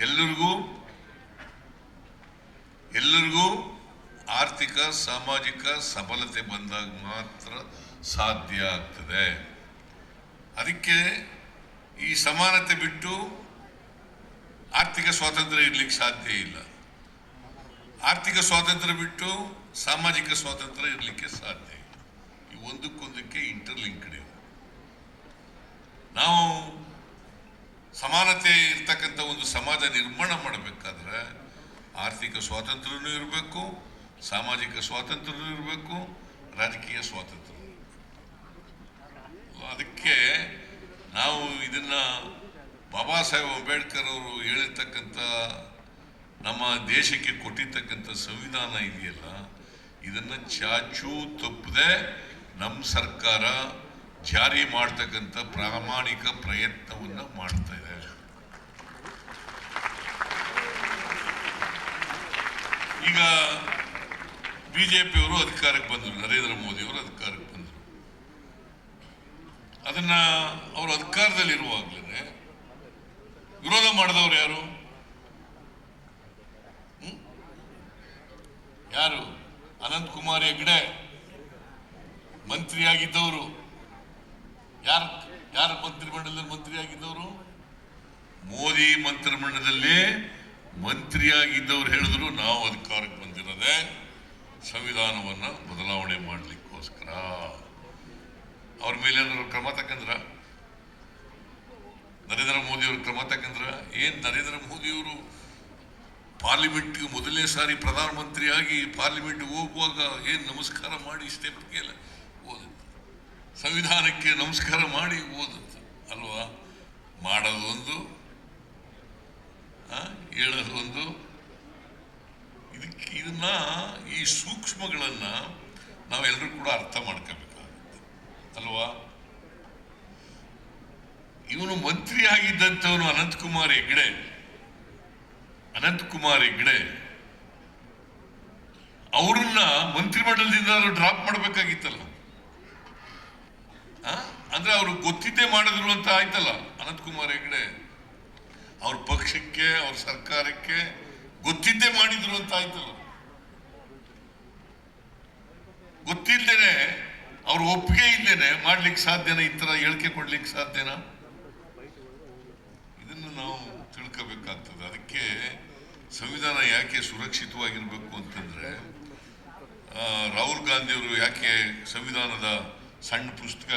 ಎಲ್ಲರಿಗೂ ಎಲ್ಲರಿಗೂ ಆರ್ಥಿಕ, ಸಾಮಾಜಿಕ ಸಬಲತೆ ಬಂದಾಗ ಮಾತ್ರ ಸಾಧ್ಯ ಆಗ್ತದೆ. ಅದಕ್ಕೆ ಈ ಸಮಾನತೆ ಬಿಟ್ಟು ಆರ್ಥಿಕ ಸ್ವಾತಂತ್ರ್ಯ ಇರಲಿಕ್ಕೆ ಸಾಧ್ಯ ಇಲ್ಲ. ಆರ್ಥಿಕ ಸ್ವಾತಂತ್ರ್ಯ ಬಿಟ್ಟು ಸಾಮಾಜಿಕ ಸ್ವಾತಂತ್ರ್ಯ ಇರಲಿಕ್ಕೆ ಸಾಧ್ಯ ಇಲ್ಲ. ಈ ಒಂದಕ್ಕೊಂದಕ್ಕೆ ಇಂಟರ್ಲಿಂಕ್ಡ್ ಇವೆ ನಾವು ಸಮಾನತೆ ಇರ್ತಕ್ಕಂಥ ಒಂದು ಸಮಾಜ ನಿರ್ಮಾಣ ಮಾಡಬೇಕಾದ್ರೆ ಆರ್ಥಿಕ ಸ್ವಾತಂತ್ರ್ಯನೂ ಇರಬೇಕು, ಸಾಮಾಜಿಕ ಸ್ವಾತಂತ್ರ್ಯನೂ ಇರಬೇಕು, ರಾಜಕೀಯ ಸ್ವಾತಂತ್ರ್ಯ ಅದಕ್ಕೆ ನಾವು ಇದನ್ನ ಬಾಬಾ ಸಾಹೇಬ್ ಅಂಬೇಡ್ಕರ್ ಅವರು ಹೇಳಿರ್ತಕ್ಕಂಥ ನಮ್ಮ ದೇಶಕ್ಕೆ ಕೊಟ್ಟಿರ್ತಕ್ಕಂಥ ಸಂವಿಧಾನ ಇದೆಯಲ್ಲ, ಇದನ್ನ ಚಾಚೂ ತಪ್ಪದೆ ನಮ್ಮ ಸರ್ಕಾರ ಜಾರಿ ಮಾಡ್ತಕ್ಕಂಥ ಪ್ರಾಮಾಣಿಕ ಪ್ರಯತ್ನವನ್ನು ಮಾಡ್ತಾ ಇದೆ ಈಗ ಬಿಜೆಪಿಯವರು ಅಧಿಕಾರಕ್ಕೆ ಬಂದರು, ನರೇಂದ್ರ ಮೋದಿಯವರು ಅಧಿಕಾರಕ್ಕೆ ಬಂದರು. ಅದನ್ನ ಅವರು ಅಧಿಕಾರದಲ್ಲಿರುವಾಗಲೇ ವಿರೋಧ ಮಾಡಿದವರು ಯಾರು? ಯಾರು? ಅನಂತ್ ಕುಮಾರ್ ಹೆಗ್ಡೆ, ಮಂತ್ರಿಯಾಗಿದ್ದವರು. ಯಾರ ಯಾರ ಮಂತ್ರಿಮಂಡಲದಲ್ಲಿ ಮಂತ್ರಿಯಾಗಿದ್ದವರು? ಮೋದಿ ಮಂತ್ರಿಮಂಡಲದಲ್ಲಿ ಮಂತ್ರಿಯಾಗಿದ್ದವ್ರು ಹೇಳಿದ್ರು, ನಾವು ಅಧಿಕಾರಕ್ಕೆ ಬಂದಿರೋದೆ ಸಂವಿಧಾನವನ್ನು ಬದಲಾವಣೆ ಮಾಡಲಿಕ್ಕೋಸ್ಕರ. ಅವ್ರ ಮೇಲೆ ಕ್ರಮ ತಕ್ಕಂದ್ರ? ನರೇಂದ್ರ ಮೋದಿ ಅವರು ಕ್ರಮ ತಕ್ಕಂದ್ರ? ಏನ್ ನರೇಂದ್ರ ಮೋದಿಯವರು ಪಾರ್ಲಿಮೆಂಟ್ಗೆ ಮೊದಲನೇ ಸಾರಿ ಪ್ರಧಾನಮಂತ್ರಿಯಾಗಿ ಪಾರ್ಲಿಮೆಂಟ್ ಹೋಗುವಾಗ ಏನು ನಮಸ್ಕಾರ ಮಾಡಿ ಇಷ್ಟೇ ಓದಿತ್ತು ಸಂವಿಧಾನಕ್ಕೆ ನಮಸ್ಕಾರ ಮಾಡಿ ಓದುತ್ತೆ ಅಲ್ವಾ? ಮಾಡೋದೊಂದು ಹೇಳೋದೊಂದು. ಇದಕ್ಕೆ ಇದನ್ನ ಈ ಸೂಕ್ಷ್ಮಗಳನ್ನ ನಾವೆಲ್ಲರೂ ಕೂಡ ಅರ್ಥ ಮಾಡ್ಕೋಬೇಕಾಗುತ್ತೆ, ಅಲ್ವಾ? ಇವನು ಮಂತ್ರಿ ಆಗಿದ್ದಂಥವನು ಅನಂತಕುಮಾರ್ ಹೆಗ್ಡೆ. ಅನಂತಕುಮಾರ್ ಹೆಗ್ಡೆ. ಅವ್ರನ್ನ ಮಂತ್ರಿಮಂಡಲದಿಂದ ಡ್ರಾಪ್ ಮಾಡಬೇಕಾಗಿತ್ತಲ್ಲ? ಅಂದ್ರೆ ಅವರು ಗೊತ್ತಿದ್ದೇ ಮಾಡಿದ್ರು ಅಂತ ಆಯ್ತಲ್ಲ? ಅನಂತಕುಮಾರ್ ಹೆಗ್ಡೆ, ಅವ್ರ ಪಕ್ಷಕ್ಕೆ, ಅವ್ರ ಸರ್ಕಾರಕ್ಕೆ ಗೊತ್ತಿದ್ದೇ ಮಾಡಿದ್ರು ಅಂತ ಆಯ್ತಲ್ಲ? ಗೊತ್ತಿಲ್ದೇನೆ, ಅವ್ರ ಒಪ್ಪಿಗೆ ಇಲ್ಲೇನೆ ಮಾಡ್ಲಿಕ್ಕೆ ಸಾಧ್ಯನಾ ಈ ತರ ಹೇಳಿಕೆ ಕೊಡ್ಲಿಕ್ಕೆ ಸಾಧ್ಯನಾ? ಇದನ್ನು ನಾವು ತಿಳ್ಕೋಬೇಕಾಗ್ತದೆ. ಅದಕ್ಕೆ ಸಂವಿಧಾನ ಯಾಕೆ ಸುರಕ್ಷಿತವಾಗಿರ್ಬೇಕು ಅಂತಂದ್ರೆ ರಾಹುಲ್ ಗಾಂಧಿ ಅವರು ಯಾಕೆ ಸಂವಿಧಾನದ ಸಣ್ಣ ಪುಸ್ತಕ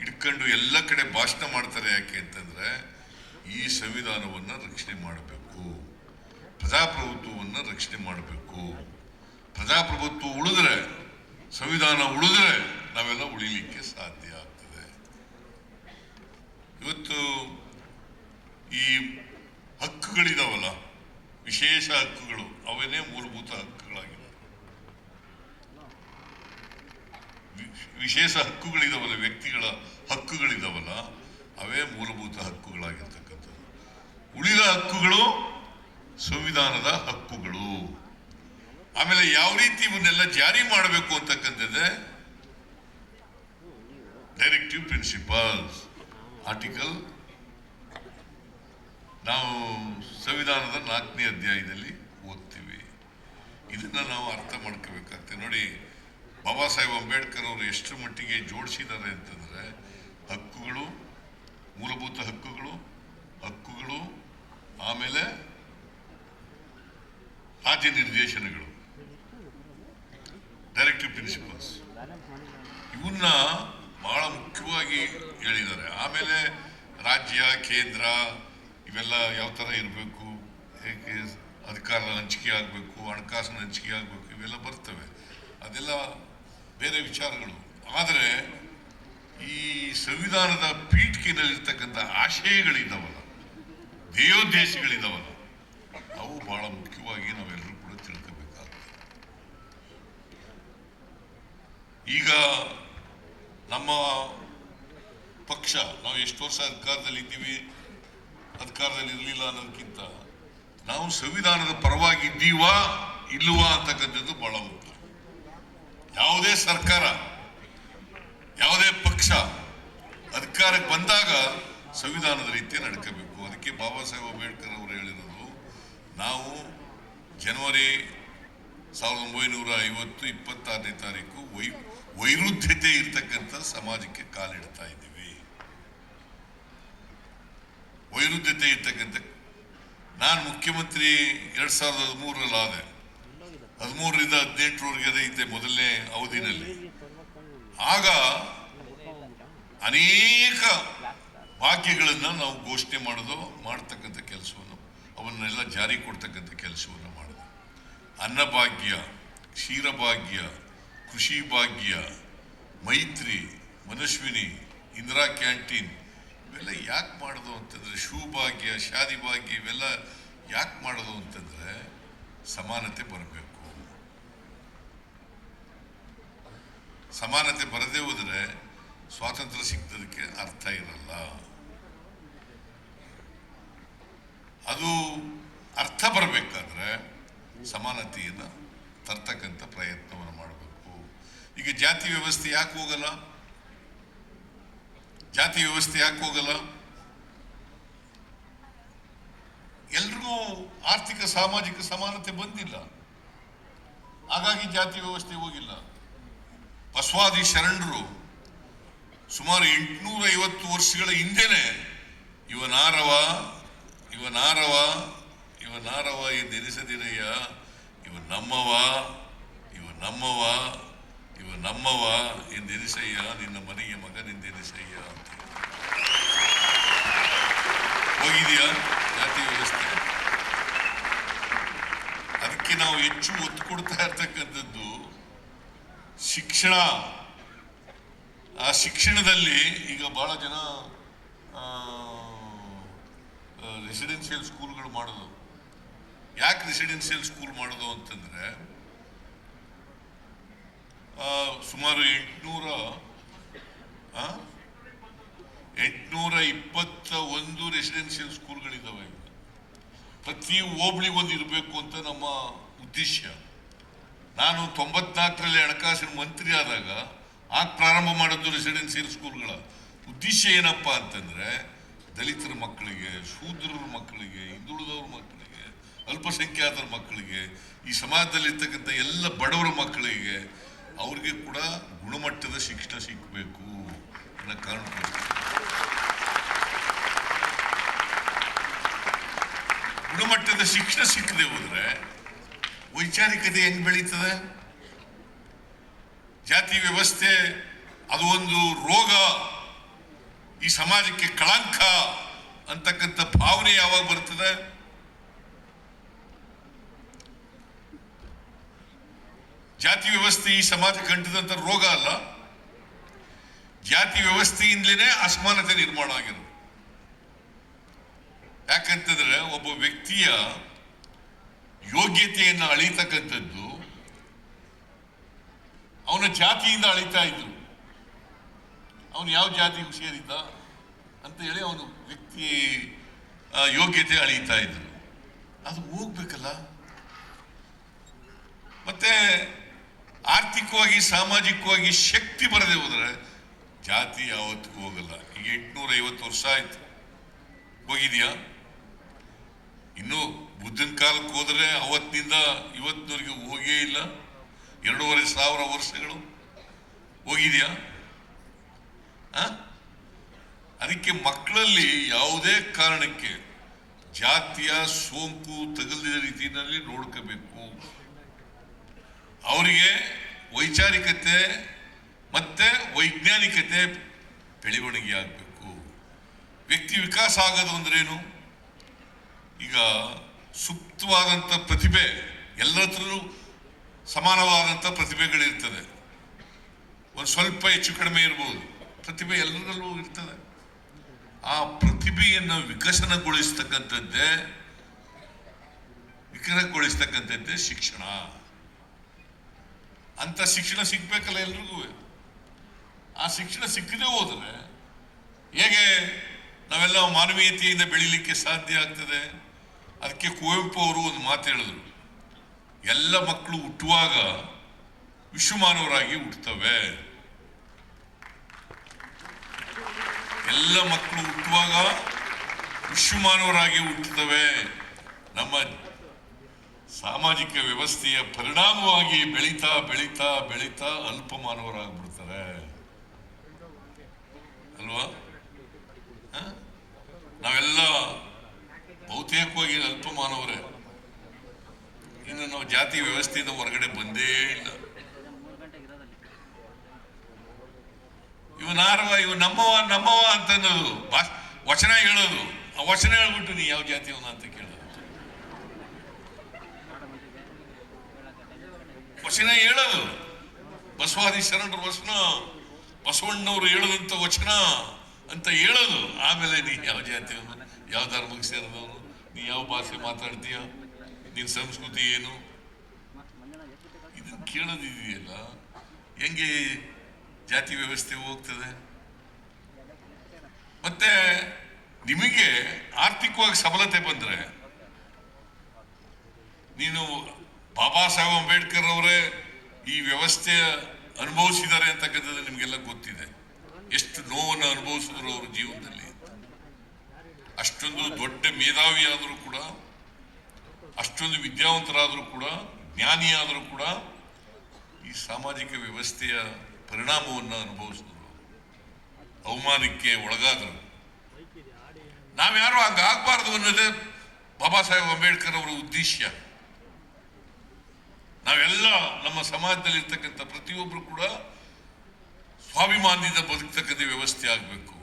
ಇಟ್ಕೊಂಡು ಎಲ್ಲ ಕಡೆ ಭಾಷಣ ಮಾಡ್ತಾರೆ ಯಾಕೆ ಅಂತಂದ್ರೆ ಈ ಸಂವಿಧಾನವನ್ನ ರಕ್ಷಣೆ ಮಾಡಬೇಕು. ಪ್ರಜಾಪ್ರಭುತ್ವವನ್ನ ರಕ್ಷಣೆ ಮಾಡಬೇಕು. ಪ್ರಜಾಪ್ರಭುತ್ವ ಉಳಿದ್ರೆ, ಸಂವಿಧಾನ ಉಳಿದ್ರೆ ನಾವೆಲ್ಲ ಉಳಿಲಿಕ್ಕೆ ಸಾಧ್ಯ ಆಗ್ತದೆ. ಇವತ್ತು ಈ ಹಕ್ಕುಗಳಿದಾವಲ್ಲ, ವಿಶೇಷ ಹಕ್ಕುಗಳು, ಅವನೇ ಮೂಲಭೂತ ಹಕ್ಕುಗಳಾಗಿವೆ ವಿ- ವಿಶೇಷ ಹಕ್ಕುಗಳಿದಾವಲ್ಲ, ವ್ಯಕ್ತಿಗಳ ಹಕ್ಕುಗಳಿದಾವಲ್ಲ, ಅವೇ ಮೂಲಭೂತ ಹಕ್ಕುಗಳಾಗಿರ್ತಕ್ಕಂಥದ್ದು. ಉಳಿದ ಹಕ್ಕುಗಳು ಸಂವಿಧಾನದ ಹಕ್ಕುಗಳು. ಆಮೇಲೆ ಯಾವ ರೀತಿ ಇವನ್ನೆಲ್ಲ ಜಾರಿ ಮಾಡಬೇಕು ಅಂತಕ್ಕಂಥದ್ದೇ? ಡೈರೆಕ್ಟಿವ್ ಪ್ರಿನ್ಸಿಪಲ್ಸ್ ಆರ್ಟಿಕಲ್ ನಾವು ಸಂವಿಧಾನದ ನಾಲ್ಕನೇ ಅಧ್ಯಾಯದಲ್ಲಿ ಓದ್ತೀವಿ. ಇದನ್ನ ನಾವು ಅರ್ಥ ಮಾಡ್ಕೋಬೇಕಾಗ್ತದೆ. ನೋಡಿ ಬಾಬಾ ಸಾಹೇಬ್ ಅಂಬೇಡ್ಕರ್ ಅವರು ಎಷ್ಟು ಮಟ್ಟಿಗೆ ಜೋಡಿಸಿದ್ದಾರೆ ಅಂತಂದ್ರೆ ಹಕ್ಕುಗಳು, ಮೂಲಭೂತ ಹಕ್ಕುಗಳು ಹಕ್ಕುಗಳು, ಆಮೇಲೆ ರಾಜ್ಯ ನಿರ್ದೇಶನಗಳು ಡೈರೆಕ್ಟಿವ್ ಪ್ರಿನ್ಸಿಪಲ್ಸ್ ಇವನ್ನ ಬಹಳ ಮುಖ್ಯವಾಗಿ ಹೇಳಿದ್ದಾರೆ. ಆಮೇಲೆ ರಾಜ್ಯ, ಕೇಂದ್ರ, ಇವೆಲ್ಲ ಯಾವ ಥರ ಇರಬೇಕು? ಹೇಗೆ ಅಧಿಕಾರ ಹಂಚಿಕೆ ಆಗಬೇಕು, ಹಣಕಾಸಿನ ಹಂಚಿಕೆ ಆಗಬೇಕು? ಇವೆಲ್ಲ ಬರ್ತವೆ. ಅದೆಲ್ಲ ಬೇರೆ ವಿಚಾರಗಳು. ಆದರೆ ಈ ಸಂವಿಧಾನದ ಪೀಠಿಕೆಯಲ್ಲಿರ್ತಕ್ಕಂಥ ಆಶಯಗಳಿದ್ದಾವಲ್ಲ ಧ್ಯೇಯೋದ್ದೇಶಗಳಿದ್ದಾವಲ್ಲ ಅವು ಬಹಳ ಮುಖ್ಯವಾಗಿ ನಾವೆಲ್ಲರೂ ಕೂಡ ತಿಳ್ಕೋಬೇಕಾಗ್ತದೆ. ಈಗ ನಮ್ಮ ಪಕ್ಷ, ನಾವು ಎಷ್ಟು ವರ್ಷ ಅಧಿಕಾರದಲ್ಲಿ ಇದ್ದೀವಿ, ಅಧಿಕಾರದಲ್ಲಿ ಇರಲಿಲ್ಲ ಅನ್ನೋದಕ್ಕಿಂತ, ನಾವು ಸಂವಿಧಾನದ ಪರವಾಗಿ ಇದ್ದೀವಾ ಇಲ್ಲವಾ ಅಂತಕ್ಕಂಥದ್ದು ಬಹಳ ಮುಖ್ಯ. ಯಾವುದೇ ಸರ್ಕಾರ, ಯಾವುದೇ ಪಕ್ಷ ಅಧಿಕಾರಕ್ಕೆ ಬಂದಾಗ ಸಂವಿಧಾನದ ರೀತಿ ನಡ್ಕೋಬೇಕು. ಅದಕ್ಕೆ ಬಾಬಾ ಸಾಹೇಬ್ ಅಂಬೇಡ್ಕರ್ ಅವರು ಹೇಳಿರೋದು, ನಾವು ಜನವರಿ ಸಾವಿರದ ಒಂಬೈನೂರ ಐವತ್ತು ಇಪ್ಪತ್ತಾರನೇ ತಾರೀಕು ವೈ, ವೈರುಧ್ಯತೆ ಇರತಕ್ಕಂಥ ಸಮಾಜಕ್ಕೆ ಕಾಲಿಡ್ತಾ ಇದ್ದೀವಿ. ವೈರುಧ್ಯತೆ ಇರ್ತಕ್ಕಂಥ, ನಾನು ಮುಖ್ಯಮಂತ್ರಿ ಎರಡು ಸಾವಿರದ ಮೂರರಲ್ಲಿ ಆದೆ ಹದಿಮೂರರಿಂದ ಹದಿನೆಂಟರವರೆಗೆ ಅದೇ ಇದ್ದೆ ಮೊದಲನೇ ಅವಧಿನಲ್ಲಿ. ಆಗ ಅನೇಕ ವಾಕ್ಯಗಳನ್ನು ನಾವು ಘೋಷಣೆ ಮಾಡೋದು, ಮಾಡ್ತಕ್ಕಂಥ ಕೆಲಸವನ್ನು, ಅವನ್ನೆಲ್ಲ ಜಾರಿ ಕೊಡ್ತಕ್ಕಂಥ ಕೆಲಸವನ್ನು ಮಾಡಿದೆ. ಅನ್ನಭಾಗ್ಯ ಕ್ಷೀರಭಾಗ್ಯ ಕೃಷಿ ಭಾಗ್ಯ, ಮೈತ್ರಿ ಮನಸ್ವಿನಿ ಇಂದಿರಾ ಕ್ಯಾಂಟೀನ್, ಇವೆಲ್ಲ ಯಾಕೆ ಮಾಡೋದು ಅಂತಂದರೆ, ಶೂ ಭಾಗ್ಯ, ಶಾದಿ ಭಾಗ್ಯ ಇವೆಲ್ಲ ಯಾಕೆ ಮಾಡೋದು ಅಂತಂದರೆ, ಸಮಾನತೆ ಬರಬೇಕು. ಸಮಾನತೆ ಬರದೇ ಹೋದರೆ ಸ್ವಾತಂತ್ರ್ಯ ಸಿಗ್ತದಕ್ಕೆ ಅರ್ಥ ಇರಲ್ಲ. ಅದು ಅರ್ಥ ಬರಬೇಕಾದ್ರೆ ಸಮಾನತೆಯನ್ನು ತರ್ತಕ್ಕಂಥ ಪ್ರಯತ್ನವನ್ನು ಮಾಡಬೇಕು. ಈಗ ಜಾತಿ ವ್ಯವಸ್ಥೆ ಯಾಕೆ ಹೋಗಲ್ಲ? ಜಾತಿ ವ್ಯವಸ್ಥೆ ಯಾಕೆ ಹೋಗಲ್ಲ? ಎಲ್ರಿಗೂ ಆರ್ಥಿಕ, ಸಾಮಾಜಿಕ ಸಮಾನತೆ ಬಂದಿಲ್ಲ. ಹಾಗಾಗಿ ಜಾತಿ ವ್ಯವಸ್ಥೆ ಹೋಗಿಲ್ಲ. ಬಸವಾದಿ ಶರಣರು ಸುಮಾರು ಎಂಟುನೂರ ಐವತ್ತು ವರ್ಷಗಳ ಹಿಂದೆನೆ ಇವನಾರವ ಇವನಾರವ ಇವನಾರವ ಈ ಎಂದೆನಿಸದಿರಯ್ಯ ಇವ ನಮ್ಮವ ಇವ ನಮ್ಮವ ಇವ ನಮ್ಮವ ಎಂದೆನಿಸಯ್ಯ ನಿನ್ನ ಮನೆಯ ಮಗನೆಂದೆನಿಸಯ್ಯ ಅಂತ ಹೋಗಿದೆಯಾ? ಜಾತಿ ವ್ಯವಸ್ಥೆ. ಅದಕ್ಕೆ ನಾವು ಹೆಚ್ಚು ಒತ್ತು ಕೊಡ್ತಾ ಇರ್ತಕ್ಕಂಥದ್ದು ಶಿಕ್ಷಣ. ಆ ಶಿಕ್ಷಣದಲ್ಲಿ ಈಗ ಬಹಳ ಜನ ರೆಸಿಡೆನ್ಷಿಯಲ್ ಸ್ಕೂಲ್ಗಳು ಮಾಡೋದು. ಯಾಕೆ ರೆಸಿಡೆನ್ಷಿಯಲ್ ಸ್ಕೂಲ್ ಮಾಡೋದು ಅಂತಂದ್ರೆ ಸುಮಾರು ಎಂಟುನೂರ ಎಂಟುನೂರ ಇಪ್ಪತ್ತ ಒಂದು ರೆಸಿಡೆನ್ಷಿಯಲ್ ಸ್ಕೂಲ್ಗಳಿದ್ದಾವೆ ಪ್ರತಿ ಪ್ರತಿ ಒಂದು ಇರಬೇಕು ಅಂತ ನಮ್ಮ ಉದ್ದೇಶ. ನಾನು ತೊಂಬತ್ನಾಲ್ಕರಲ್ಲಿ ಹಣಕಾಸಿನ ಮಂತ್ರಿ ಆದಾಗ, ಆಗ ಪ್ರಾರಂಭ ಮಾಡಿದ್ದು ರೆಸಿಡೆನ್ಸಿಯಲ್ ಸ್ಕೂಲ್ಗಳ. ಉದ್ದೇಶ ಏನಪ್ಪ ಅಂತಂದರೆ, ದಲಿತರ ಮಕ್ಕಳಿಗೆ, ಶೂದ್ರರ ಮಕ್ಕಳಿಗೆ, ಹಿಂದುಳಿದವ್ರ ಮಕ್ಕಳಿಗೆ, ಅಲ್ಪಸಂಖ್ಯಾತರ ಮಕ್ಕಳಿಗೆ, ಈ ಸಮಾಜದಲ್ಲಿರ್ತಕ್ಕಂಥ ಎಲ್ಲ ಬಡವರ ಮಕ್ಕಳಿಗೆ ಅವ್ರಿಗೆ ಕೂಡ ಗುಣಮಟ್ಟದ ಶಿಕ್ಷಣ ಸಿಕ್ಕಬೇಕು ಅನ್ನೋ ಕಾರಣ ಗುಣಮಟ್ಟದ ಶಿಕ್ಷಣ ಸಿಕ್ಕದೆ ಹೋದ್ರೆ ವೈಚಾರಿಕತೆ ಹೆಂಗ್ ಬೆಳೀತದೆ? ಜಾತಿ ವ್ಯವಸ್ಥೆ, ಅದು ಒಂದು ರೋಗ. ಈ ಸಮಾಜಕ್ಕೆ ಕಳಂಕ ಅಂತಕ್ಕಂಥ ಭಾವನೆ ಯಾವಾಗ ಬರ್ತದೆ? ಜಾತಿ ವ್ಯವಸ್ಥೆ ಈ ಸಮಾಜಕ್ಕೆ ಅಂಟಿದಂತ ರೋಗ ಅಲ್ಲ. ಜಾತಿ ವ್ಯವಸ್ಥೆಯಿಂದಲೇ ಅಸಮಾನತೆ ನಿರ್ಮಾಣ ಆಗಿರೋದು. ಯಾಕಂತಂದ್ರೆ ಒಬ್ಬ ವ್ಯಕ್ತಿಯ ಯೋಗ್ಯತೆಯನ್ನು ಅಳಿತಕ್ಕಂಥದ್ದು ಅವನ ಜಾತಿಯಿಂದ ಅಳಿತಾ ಇದ್ರು. ಅವನು ಯಾವ ಜಾತಿಗೆ ಸೇರಿದ್ದ ಅಂತ ಹೇಳಿ ಅವನು ವ್ಯಕ್ತಿ ಯೋಗ್ಯತೆ ಅಳಿತಾ ಇದ್ರು. ಅದು ಹೋಗ್ಬೇಕಲ್ಲ? ಮತ್ತೆ ಆರ್ಥಿಕವಾಗಿ, ಸಾಮಾಜಿಕವಾಗಿ ಶಕ್ತಿ ಬರದೆ ಹೋದ್ರೆ ಜಾತಿ ಯಾವತ್ತಿಗೂ ಹೋಗಲ್ಲ. ಈಗ ಎಂಟುನೂರ ಐವತ್ತು ವರ್ಷ ಆಯ್ತು. ಹೋಗಿದ್ಯಾ? ಇನ್ನು ಬುದ್ಧನ ಕಾಲಕ್ಕೆ ಹೋದರೆ ಅವತ್ತಿನಿಂದ ಇವತ್ತಿನವರೆಗೆ ಹೋಗೇ ಇಲ್ಲ. ಎರಡೂವರೆ ಸಾವಿರ ವರ್ಷಗಳು ಹೋಗಿದೆಯಾ? ಅದಕ್ಕೆ ಮಕ್ಕಳಲ್ಲಿ ಯಾವುದೇ ಕಾರಣಕ್ಕೆ ಜಾತಿಯ ಸೋಂಕು ತಗಲಿದ ರೀತಿಯಲ್ಲಿ ನೋಡ್ಕೋಬೇಕು. ಅವರಿಗೆ ವೈಚಾರಿಕತೆ ಮತ್ತೆ ವೈಜ್ಞಾನಿಕತೆ ಬೆಳವಣಿಗೆ ಆಗಬೇಕು. ವ್ಯಕ್ತಿ ವಿಕಾಸ ಆಗೋದು ಅಂದ್ರೇನು? ಈಗ ಸುಪ್ತವಾದಂಥ ಪ್ರತಿಭೆ ಎಲ್ಲರ ಹತ್ರನೂ ಸಮಾನವಾದಂಥ ಪ್ರತಿಭೆಗಳಿರ್ತದೆ. ಒಂದು ಸ್ವಲ್ಪ ಹೆಚ್ಚು ಕಡಿಮೆ ಇರ್ಬೋದು. ಪ್ರತಿಭೆ ಎಲ್ಲರಲ್ಲೂ ಇರ್ತದೆ. ಆ ಪ್ರತಿಭೆಯನ್ನು ವಿಕಸನಗೊಳಿಸ್ತಕ್ಕಂಥದ್ದೇ ವಿಕಸನಗೊಳಿಸ್ತಕ್ಕಂಥದ್ದೇ ಶಿಕ್ಷಣ. ಅಂಥ ಶಿಕ್ಷಣ ಸಿಗ್ಬೇಕಲ್ಲ ಎಲ್ರಿಗೂ. ಆ ಶಿಕ್ಷಣ ಸಿಕ್ಕದೇ ಹೋದರೆ ಹೇಗೆ ನಾವೆಲ್ಲ ಮಾನವೀಯತೆಯಿಂದ ಬೆಳೀಲಿಕ್ಕೆ ಸಾಧ್ಯ ಆಗ್ತದೆ? ಅದಕ್ಕೆ ಕುವೆಂಪು ಅವರು ಒಂದು ಮಾತು ಹೇಳಿದ್ರು. ಎಲ್ಲ ಮಕ್ಕಳು ಹುಟ್ಟುವಾಗ ವಿಶ್ವಮಾನವರಾಗಿ ಹುಟ್ಟುತ್ತವೆ. ಎಲ್ಲ ಮಕ್ಕಳು ಹುಟ್ಟುವಾಗ ವಿಶ್ವಮಾನವರಾಗಿ ಹುಟ್ಟುತ್ತವೆ. ನಮ್ಮ ಸಾಮಾಜಿಕ ವ್ಯವಸ್ಥೆಯ ಪರಿಣಾಮವಾಗಿ ಬೆಳೀತಾ ಬೆಳೀತಾ ಬೆಳೀತಾ ಅಲ್ವಾ ಹ? ನಾವೆಲ್ಲ ಬಹುತೇಕವಾಗಿ ಅಲ್ಪಮಾನವರೇ ಇನ್ನು ನಾವು ಜಾತಿ ವ್ಯವಸ್ಥೆಯಿಂದ ಹೊರಗಡೆ ಬಂದೇ ಇಲ್ಲ ಇವನಾರವ ಇವ ನಮ್ಮವ ನಮ್ಮವ ಅಂತ ವಚನ ಹೇಳೋದು. ಆ ವಚನ ಹೇಳ್ಬಿಟ್ಟು ನೀ ಯಾವ ಜಾತಿಯವನ ಅಂತ ಕೇಳೋದು. ವಚನ ಹೇಳೋದು. ಬಸವಾದಿ ಶರಣರ ವಚನ ಬಸವಣ್ಣವರು ಹೇಳದಂತ ವಚನ ಅಂತ ಹೇಳೋದು. ಆಮೇಲೆ ನೀ ಯಾವ ಜಾತಿಯವನು ಯಾವ ಧರ್ಮಕ್ಕೆ ಸೇರಿದವನು? ನೀ ಯಾವ ಭಾಷೆ ಮಾತಾಡ್ತೀಯ? ನಿನ್ನ ಸಂಸ್ಕೃತಿ ಏನು? ಇದನ್ನು ಕೇಳೋದಿದೆಯಲ್ಲ. ಹೆಂಗೆ ಜಾತಿ ವ್ಯವಸ್ಥೆ ಹೋಗ್ತದೆ. ಮತ್ತೆ ನಿಮಗೆ ಆರ್ಥಿಕವಾಗಿ ಸಬಲತೆ ಬಂದ್ರೆ ನೀನು ಬಾಬಾ ಸಾಹೇಬ್ ಅಂಬೇಡ್ಕರ್ ಅವರೇ ಈ ವ್ಯವಸ್ಥೆಯ ಅನುಭವಿಸಿದ್ದಾರೆ ಅಂತಕ್ಕಂಥದ್ದು ನಿಮಗೆಲ್ಲ ಗೊತ್ತಿದೆ. ಎಷ್ಟು ನೋವನ್ನು ಅನುಭವಿಸಿದ್ರು ಅವ್ರ ಜೀವನದಲ್ಲಿ. ಅಷ್ಟೊಂದು ದೊಡ್ಡ ಮೇಧಾವಿ ಆದರೂ ಕೂಡ, ಅಷ್ಟೊಂದು ವಿದ್ಯಾವಂತರಾದರೂ ಕೂಡ, ಜ್ಞಾನಿಯಾದರೂ ಕೂಡ ಈ ಸಾಮಾಜಿಕ ವ್ಯವಸ್ಥೆಯ ಪರಿಣಾಮವನ್ನು ಅನುಭವಿಸಿದ್ರು. ಅವಮಾನಕ್ಕೆ ಒಳಗಾದರು. ನಾವ್ಯಾರು ಹಂಗಾಗಬಾರ್ದು ಅನ್ನೋದೇ ಬಾಬಾ ಸಾಹೇಬ್ ಅಂಬೇಡ್ಕರ್ ಅವರ ಉದ್ದೇಶ ನಾವೆಲ್ಲ ನಮ್ಮ ಸಮಾಜದಲ್ಲಿ ಇರ್ತಕ್ಕಂಥ ಪ್ರತಿಯೊಬ್ಬರು ಕೂಡ ಸ್ವಾಭಿಮಾನದಿಂದ ಬದುಕ್ತಕ್ಕಂಥ ವ್ಯವಸ್ಥೆ ಆಗಬೇಕು.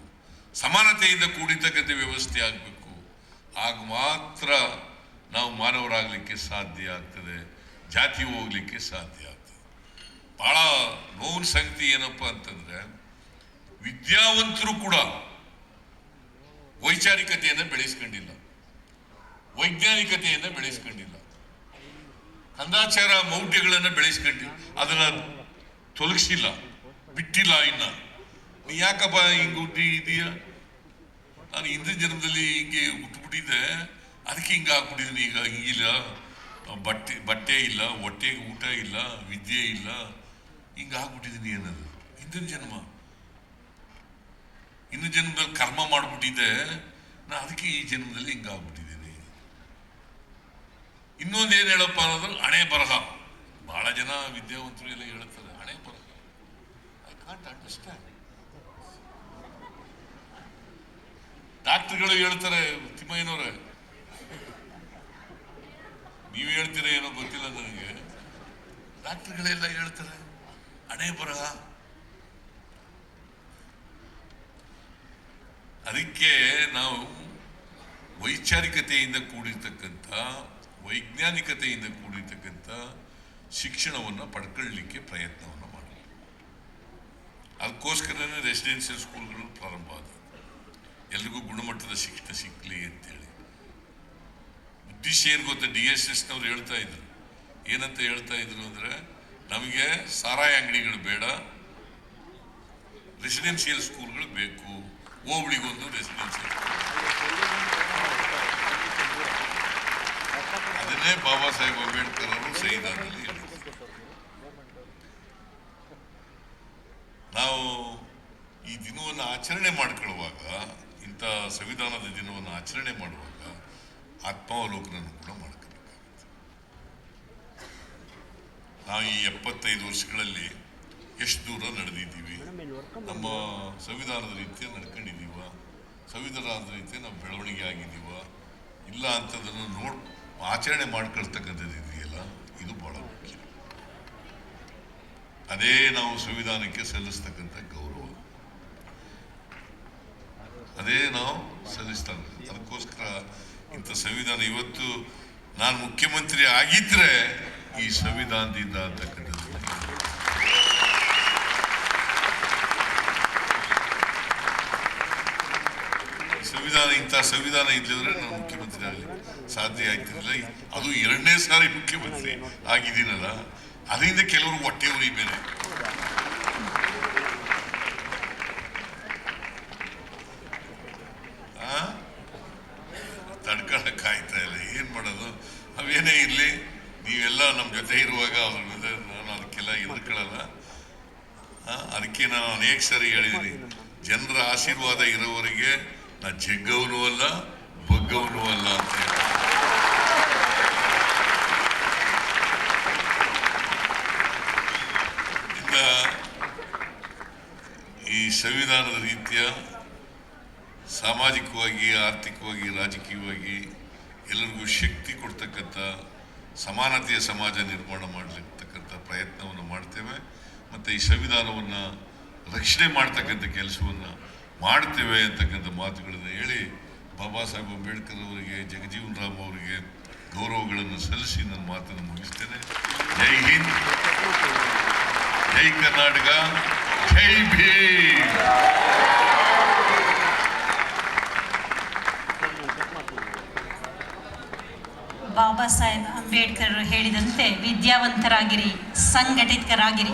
ಸಮಾನತೆಯಿಂದ ಕೂಡಿತಕ್ಕಂಥ ವ್ಯವಸ್ಥೆ ಆಗಬೇಕು. ಆಗ ಮಾತ್ರ ನಾವು ಮಾನವರಾಗಲಿಕ್ಕೆ ಸಾಧ್ಯ ಆಗ್ತದೆ. ಜಾತಿ ಹೋಗಲಿಕ್ಕೆ ಸಾಧ್ಯ ಆಗ್ತದೆ. ಬಹಳ ನೋವಿನ ಸಂಗತಿ ಏನಪ್ಪ ಅಂತಂದ್ರೆ ವಿದ್ಯಾವಂತರು ಕೂಡ ವೈಚಾರಿಕತೆಯನ್ನು ಬೆಳೆಸ್ಕೊಂಡಿಲ್ಲ. ವೈಜ್ಞಾನಿಕತೆಯನ್ನು ಬೆಳೆಸ್ಕೊಂಡಿಲ್ಲ. ಕಂದಾಚಾರ ಮೌಢ್ಯಗಳನ್ನು ಬೆಳೆಸ್ಕೊಂಡಿ ಅದನ್ನ ತೊಲಗಿಸಿಲ್ಲ. ಬಿಟ್ಟಿಲ್ಲ ಇನ್ನ. ನೀ ಯಾಕಪ್ಪ ಹಿಂಗೆ ಹುಟ್ಟಿ ಇದೀಯ? ನಾನು ಹಿಂದಿನ ಜನ್ಮದಲ್ಲಿ ಹಿಂಗೆ ಹುಟ್ಟುಬಿಟ್ಟಿದ್ದೆ ಅದಕ್ಕೆ ಹಿಂಗೆ ಹಾಕ್ಬಿಟ್ಟಿದ್ದೀನಿ ಈಗ. ಹಿಂಗಿಲ್ಲ. ಬಟ್ಟೆ ಬಟ್ಟೆ ಇಲ್ಲ, ಹೊಟ್ಟೆಗೆ ಊಟ ಇಲ್ಲ, ವಿದ್ಯೆ ಇಲ್ಲ. ಹಿಂಗ ಆಗ್ಬಿಟ್ಟಿದ್ದೀನಿ ಏನದು ಹಿಂದಿನ ಜನ್ಮ. ಇನ್ನು ಜನ್ಮದಲ್ಲಿ ಕರ್ಮ ಮಾಡ್ಬಿಟ್ಟಿದ್ದೆ, ನಾ ಅದಕ್ಕೆ ಈ ಜನ್ಮದಲ್ಲಿ ಹಿಂಗ ಆಗ್ಬಿಟ್ಟಿದ್ದೀನಿ ಇನ್ನೊಂದು ಏನು ಹೇಳಪ್ಪ ಅನ್ನೋದು ಹಣೆ ಬರಹ. ಬಹಳ ಜನ ವಿದ್ಯಾವಂತರು ಎಲ್ಲ ಹೇಳ್ತಾರೆ, ಹಣೆ ಬರಹ. ಐ ಕಾಂಟ್ ಅಂಡರ್ಸ್ಟ್ಯಾಂಡ್ ಡಾಕ್ಟರ್ಗಳು ಹೇಳ್ತಾರೆ, ತಿಮ್ಮಯ್ಯನವ್ರೆ, ನೀವು ಹೇಳ್ತೀರ ಏನೋ ಗೊತ್ತಿಲ್ಲ ನನಗೆ. ಡಾಕ್ಟರ್ಗಳೆಲ್ಲ ಹೇಳ್ತಾರೆ ಹಣೆ ಬರಹ ಅದಕ್ಕೆ ನಾವು ವೈಚಾರಿಕತೆಯಿಂದ ಕೂಡಿರ್ತಕ್ಕಂಥ, ವೈಜ್ಞಾನಿಕತೆಯಿಂದ ಕೂಡಿರ್ತಕ್ಕಂಥ ಶಿಕ್ಷಣವನ್ನು ಪಡ್ಕೊಳ್ಳಲಿಕ್ಕೆ ಪ್ರಯತ್ನವನ್ನು ಮಾಡಬೇಕು ಅದಕ್ಕೋಸ್ಕರನೇ ರೆಸಿಡೆನ್ಷಿಯಲ್ ಸ್ಕೂಲ್ಗಳು ಪ್ರಾರಂಭ ಆದವು ಎಲ್ರಿಗೂ ಗುಣಮಟ್ಟದ ಶಿಕ್ಷಣ ಸಿಕ್ಕಲಿ ಅಂತೇಳಿ. ಉದ್ದೇಶ ಏನು ಗೊತ್ತಾ? ಡಿ ಎಸ್ ಎಸ್ನವ್ರು ಹೇಳ್ತಾ ಇದ್ರು. ಏನಂತ ಹೇಳ್ತಾ ಇದ್ರು ಅಂದ್ರೆ ನಮಗೆ ಸಾರಾಯಿ ಅಂಗಡಿಗಳು ಬೇಡ ರೆಸಿಡೆನ್ಷಿಯಲ್ ಸ್ಕೂಲ್ಗಳು ಬೇಕು. ಹೋಬಳಿಗೊಂದು ರೆಸಿಡೆನ್ಷಿಯಲ್ ಅದನ್ನೇ ಬಾಬಾ ಸಾಹೇಬ್ ಅಂಬೇಡ್ಕರ್ ಅವರು ಹೇಳಿದ್ರು. ನಾವು ಈ ದಿನವನ್ನು ಆಚರಣೆ ಮಾಡ್ಕೊಳ್ಳುವಾಗ, ಇಂಥ ಸಂವಿಧಾನದ ದಿನವನ್ನು ಆಚರಣೆ ಮಾಡುವಾಗ ಆತ್ಮಾವಲೋಕನ ಕೂಡ ಮಾಡ್ಕೋಬೇಕಾಗುತ್ತೆ ನಾವು ಈ ಎಪ್ಪತ್ತೈದು ವರ್ಷಗಳಲ್ಲಿ ಎಷ್ಟು ದೂರ ನಡೆದಿದ್ದೀವಿ? ನಮ್ಮ ಸಂವಿಧಾನದ ರೀತಿಯ ನಡ್ಕೊಂಡಿದ್ದೀವ? ಸಂವಿಧಾನದ ರೀತಿಯ ನಾವು ಬೆಳವಣಿಗೆ ಆಗಿದ್ದೀವ? ಇಲ್ಲ ಅಂತದನ್ನು ನೋಡ್, ಆಚರಣೆ ಮಾಡ್ಕೊಳ್ತಕ್ಕಂಥದ್ದು ಇದೆಯಲ್ಲ, ಇದು ಬಹಳ ಮುಖ್ಯ. ಅದೇ ನಾವು ಸಂವಿಧಾನಕ್ಕೆ ಸಲ್ಲಿಸ್ತಕ್ಕಂಥ ಗೌರವ. ಅದೇ ನಾವು ಸಲ್ಲಿಸ್ತಾ ಅದಕ್ಕೋಸ್ಕರ ಇಂಥ ಸಂವಿಧಾನ ಇವತ್ತು ನಾನು ಮುಖ್ಯಮಂತ್ರಿ ಆಗಿದ್ರೆ ಈ ಸಂವಿಧಾನದಿಂದ ಅಂತಕ್ಕಂಥದ್ದು. ಈ ಸಂವಿಧಾನ, ಇಂಥ ಸಂವಿಧಾನ ಇದ್ದಿದ್ರೆ ನಾನು ಮುಖ್ಯಮಂತ್ರಿ ಆಗಲಿ ಸಾಧ್ಯ ಆಗ್ತಿರಲಿಲ್ಲ. ಅದು ಎರಡನೇ ಸಾರಿ ಮುಖ್ಯಮಂತ್ರಿ ಆಗಿದ್ದೀನಲ್ಲ ಅದರಿಂದ ಕೆಲವರು ಹೊಟ್ಟೆ ಉರಿ ಬೇರೆ ಆ? ತಡ್ಕೊಳಕ್ ಆಯ್ತಾ ಇಲ್ಲ ಏನ್ ಮಾಡೋದು ಅವೇನೇ ಇರ್ಲಿ ನೀವೆಲ್ಲ ನಮ್ಮ ಜೊತೆ ಇರುವಾಗ ಅದ್ರ ಮೇಲೆ ನಾನು ಅದಕ್ಕೆಲ್ಲ ಎದುರ್ಕೊಳ್ಳಲ್ಲ ಆ, ಅದಕ್ಕೆ ನಾನು ಅನೇಕ ಸರಿ ಹೇಳಿದ್ದೀನಿ. ಜನರ ಆಶೀರ್ವಾದ ಇರೋವರೆಗೆ ನಾ ಜಗ್ಗವನು ಅಲ್ಲ, ಬಗ್ಗವನು ಅಲ್ಲ ಅಂತ ಹೇಳಿ ಈ ಸಂವಿಧಾನದ ರೀತಿಯ ಸಾಮಾಜಿಕವಾಗಿ, ಆರ್ಥಿಕವಾಗಿ, ರಾಜಕೀಯವಾಗಿ ಎಲ್ಲರಿಗೂ ಶಕ್ತಿ ಕೊಡ್ತಕ್ಕಂಥ ಸಮಾನತೆಯ ಸಮಾಜ ನಿರ್ಮಾಣ ಮಾಡಲಿರ್ತಕ್ಕಂಥ ಪ್ರಯತ್ನವನ್ನು ಮಾಡ್ತೇವೆ. ಮತ್ತು ಈ ಸಂವಿಧಾನವನ್ನು ರಕ್ಷಣೆ ಮಾಡ್ತಕ್ಕಂಥ ಕೆಲಸವನ್ನು ಮಾಡ್ತೇವೆ ಅಂತಕ್ಕಂಥ ಮಾತುಗಳನ್ನು ಹೇಳಿ ಬಾಬಾ ಸಾಹೇಬ್ ಅಂಬೇಡ್ಕರ್ ಅವರಿಗೆ, ಜಗಜೀವನ್ ರಾಮ್ ಅವರಿಗೆ ಗೌರವಗಳನ್ನು ಸಲ್ಲಿಸಿ ನನ್ನ ಮಾತನ್ನು ಮುಗಿಸ್ತೇನೆ. ಜೈ ಹಿಂದ್. ಜೈ ಕರ್ನಾಟಕ. ಜೈ ಭೀಮ್. ಬಾಬಾ ಸಾಹೇಬ್ ಅಂಬೇಡ್ಕರ್ ಹೇಳಿದಂತೆ ವಿದ್ಯಾವಂತರಾಗಿರಿ, ಸಂಘಟಿತರಾಗಿರಿ.